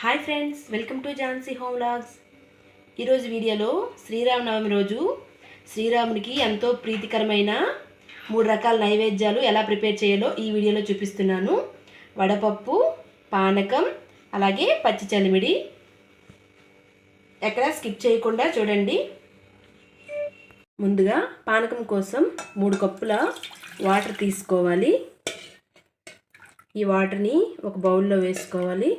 Hi friends welcome to Jhansi home logs ఈరోజు వీడియోలో శ్రీరామనవమి రోజు శ్రీరామునికి ఎంతో ప్రీతికరమైన మూడు రకాల నైవేద్యాలు ఎలా ప్రిపేర్ చేయాలో ఈ వీడియోలో చూపిస్తున్నాను. వడపప్పు పానకం అలాగే పచ్చి చలిమిడి. ఎక్కడ స్కిప్ చేయకుండా చూడండి. ముందుగా పానకం కోసం మూడు కప్పుల వాటర్ తీసుకోవాలి. ఈ వాటర్ని ఒక బౌల్లో వేసుకోవాలి.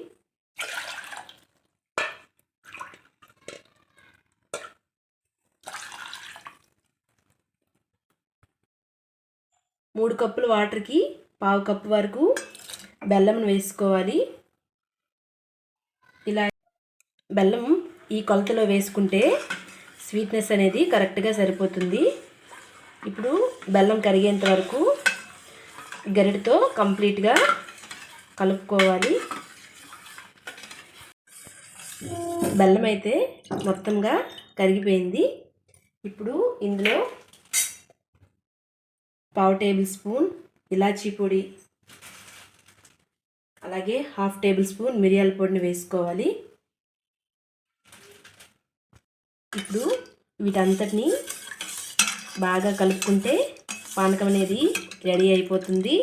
మూడు కప్పులు వాటర్కి పావు కప్పు వరకు బెల్లం వేసుకోవాలి. ఇలా బెల్లం ఈ కొలతలో వేసుకుంటే స్వీట్నెస్ అనేది కరెక్ట్గా సరిపోతుంది. ఇప్పుడు బెల్లం కరిగేంత వరకు గరిటతో కంప్లీట్గా కలుపుకోవాలి. బెల్లం అయితే మొత్తంగా కరిగిపోయింది. ఇప్పుడు ఇందులో పావు టేబుల్ స్పూన్ ఇలాచీ పొడి అలాగే హాఫ్ టేబుల్ స్పూన్ మిరియాల పొడిని వేసుకోవాలి. ఇప్పుడు వీటంతటిని బాగా కలుపుకుంటే పానకం అనేది రెడీ అయిపోతుంది.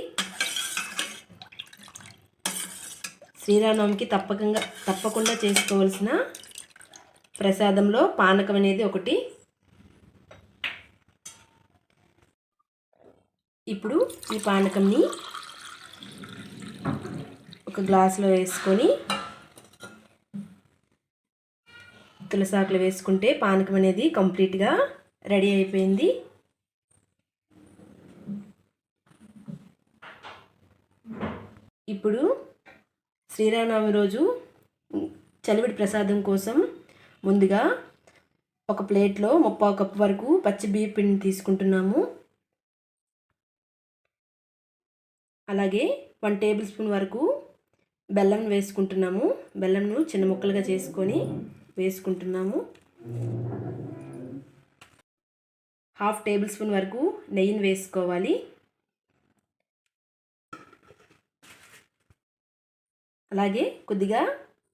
శ్రీరామనవమికి తప్పకుండా తప్పకుండా చేసుకోవాల్సిన ప్రసాదంలో పానకం అనేది ఒకటి ఇప్పుడు ఈ పానకంని ఒక గ్లాసులో వేసుకొని తులసాకులు వేసుకుంటే పానకం అనేది కంప్లీట్గా రెడీ అయిపోయింది. ఇప్పుడు శ్రీరామనవమి రోజు చలివిడి ప్రసాదం కోసం ముందుగా ఒక ప్లేట్లో ముప్పావు కప్పు వరకు పచ్చి బియ్య పిండిని తీసుకుంటున్నాము. అలాగే వన్ టేబుల్ స్పూన్ వరకు బెల్లం వేసుకుంటున్నాము. బెల్లంను చిన్న ముక్కలుగా చేసుకొని వేసుకుంటున్నాము. హాఫ్ టేబుల్ స్పూన్ వరకు నెయ్యిని వేసుకోవాలి. అలాగే కొద్దిగా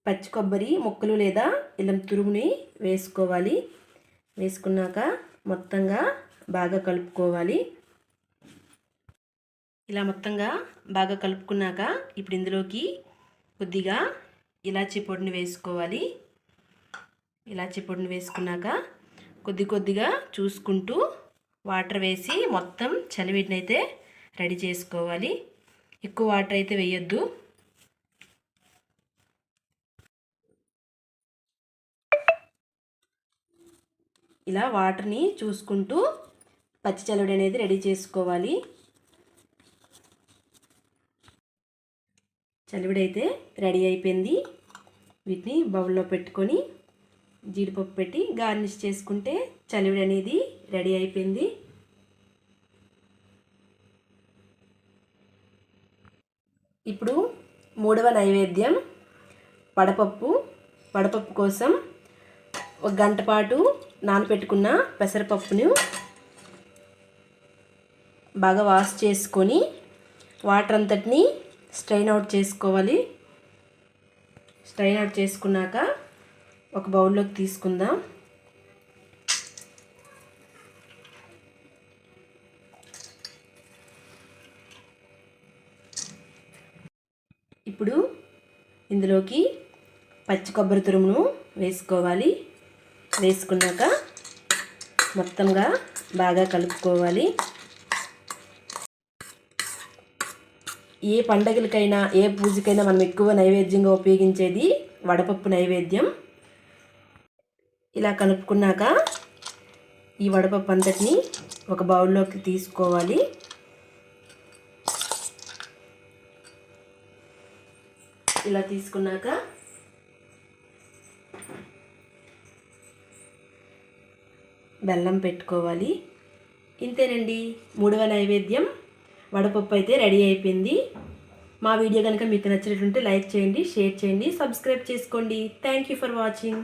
పచ్చి కొబ్బరి ముక్కలు లేదా ఇలం తురుముని వేసుకోవాలి. వేసుకున్నాక మొత్తంగా బాగా కలుపుకోవాలి. ఇలా మొత్తంగా బాగా కలుపుకున్నాక ఇప్పుడు ఇందులోకి కొద్దిగా ఇలాచీ పొడిని వేసుకోవాలి. ఇలాచీ పొడిని వేసుకున్నాక కొద్ది కొద్దిగా చూసుకుంటూ వాటర్ వేసి మొత్తం చలివిటిని అయితే రెడీ చేసుకోవాలి. ఎక్కువ వాటర్ అయితే వేయొద్దు. ఇలా వాటర్ని చూసుకుంటూ పచ్చి చలివిడి అనేది రెడీ చేసుకోవాలి. చలివిడైతే రెడీ అయిపోయింది. వీటిని బౌల్లో పెట్టుకొని జీడిపప్పు పెట్టి గార్నిష్ చేసుకుంటే చలివిడి అనేది రెడీ అయిపోయింది. ఇప్పుడు మూడవ నైవేద్యం వడపప్పు. వడపప్పు కోసం ఒక గంట పాటు నానపెట్టుకున్న పెసరపప్పును బాగా వాష్ చేసుకొని వాటర్ అంతటిని స్ట్రైన్ అవుట్ చేసుకోవాలి. స్ట్రైన్ అవుట్ చేసుకున్నాక ఒక బౌల్లోకి తీసుకుందాం. ఇప్పుడు ఇందులోకి పచ్చి కొబ్బరి తురుమును వేసుకోవాలి. వేసుకున్నాక మొత్తంగా బాగా కలుపుకోవాలి. ఏ పండగలకైనా ఏ పూజకైనా మనం ఎక్కువ నైవేద్యంగా ఉపయోగించేది వడపప్పు నైవేద్యం. ఇలా కలుపుకున్నాక ఈ వడపప్పు అంతటిని ఒక బౌల్లోకి తీసుకోవాలి. ఇలా తీసుకున్నాక బెల్లం పెట్టుకోవాలి. ఇంతేనండి మూడవ నైవేద్యం. వడపప్పు అయితే రెడీ అయిపోయింది. మా వీడియో కనుక మీకు నచ్చినట్లుంటే లైక్ చేయండి షేర్ చేయండి సబ్స్క్రైబ్ చేసుకోండి. Thank you for watching